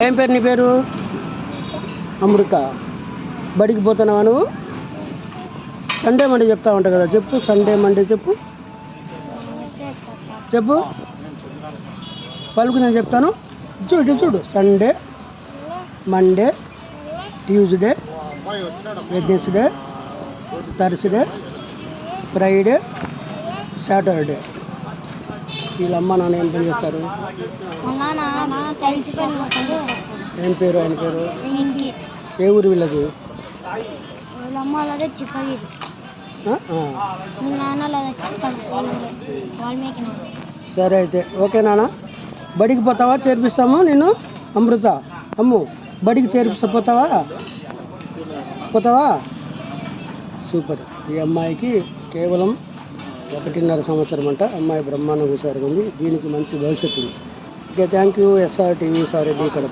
ఏం పేరు నీ పేరు? అమృత. బడికి పోతున్నావా నువ్వు? సండే మండే చెప్తా ఉంటావు కదా చెప్పు. సండే మండే చెప్పు. చెప్పు. పలుకు నేను చెప్తాను. చూడు చూడు. Sunday Monday Tuesday Wednesday Thursday Friday Saturday. వీళ్ళ అమ్మ నాన్న ఏం పని చేస్తారు? ఏం పేరు ఆయన పేరు? ఏ ఊరు వీళ్ళది? సరే అయితే ఓకే నాన్న. బడికి పోతావా? చేర్పిస్తాము నేను? అమృత. అమ్ము బడికి చేర్పిస్తా పోతావా? పోతావా? సూపర్. ఈ అమ్మాయికి కేవలం ఒకటిన్నర సంవత్సరం అంట అమ్మాయి బ్రహ్మాండంగా హుషారుగా ఉంది. దీనికి మంచి భవిష్యత్తు ఉంది. Okay thank you SR TV sir ఇక్కడ